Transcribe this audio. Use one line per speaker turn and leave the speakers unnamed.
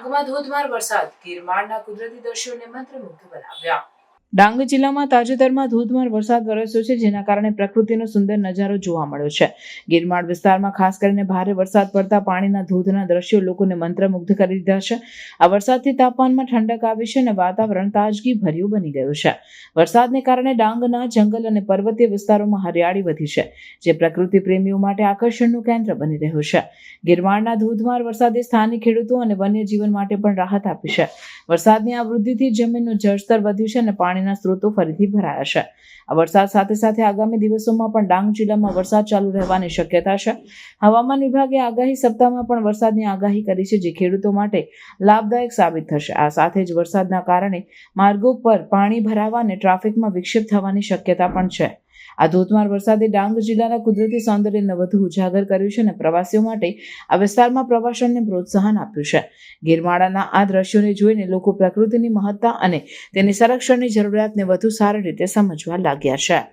ડાંગમાં ધોધમાર વરસાદ. ગિરમાળના કુદરતી દ્રશ્યોને મંત્રમુગ્ધ બનાવ્યા.
ડાંગ જિલ્લામાં તાજેતરમાં ધોધમાર વરસાદ વરસ્યો છે, જેના કારણે પ્રકૃતિનો સુંદર નજારો જોવા મળ્યો છે. ગિરમાળ વિસ્તારમાં ખાસ કરીને ભારે વરસાદ પડતા પાણીના ધોધના દ્રશ્યો લોકોને મંત્રમુગ્ધ કરી દીધા છે. આ વરસાદથી તાપમાનમાં ઠંડક આવી છે અને વાતાવરણ તાજગી ભર્યું બની ગયું છે. વરસાદને કારણે ડાંગના જંગલ અને પર્વતીય વિસ્તારોમાં હરિયાળી વધી છે, જે પ્રકૃતિ પ્રેમીઓ માટે આકર્ષણનું કેન્દ્ર બની રહ્યું છે. ગિરમાળના ધોધમાર વરસાદે સ્થાનિક ખેડૂતો અને વન્યજીવન માટે પણ રાહત આપી છે. વરસાદની આ વૃદ્ધિથી જમીનનું જળસ્તર વધ્યું છે અને પાણીના સ્ત્રોતો ફરીથી ભરાયા છે. વરસાદ સાથે સાથે આગામી દિવસોમાં પણ ડાંગ જિલ્લામાં વરસાદ ચાલુ રહેવાની શક્યતા છે. હવામાન વિભાગે આગાહી સપ્તાહમાં પણ વરસાદની આગાહી કરી છે, જે ખેડૂતો માટે લાભદાયક સાબિત થશે. આ સાથે જ વરસાદના કારણે માર્ગો પર પાણી ભરાવા અને ટ્રાફિકમાં વિક્ષેપ થવાની શક્યતા પણ છે. આ ધોધમાર વરસાદે ડાંગ જિલ્લાના કુદરતી સૌંદર્યને વધુ ઉજાગર કર્યું છે અને પ્રવાસીઓ માટે આ વિસ્તારમાં પ્રવાસનને પ્રોત્સાહન આપ્યું છે. ગિરમાળાના આ દ્રશ્યોને જોઈને લોકો પ્રકૃતિની મહત્તા અને તેની સંરક્ષણની જરૂરિયાતને વધુ સારી રીતે સમજવા લાગ્યા છે.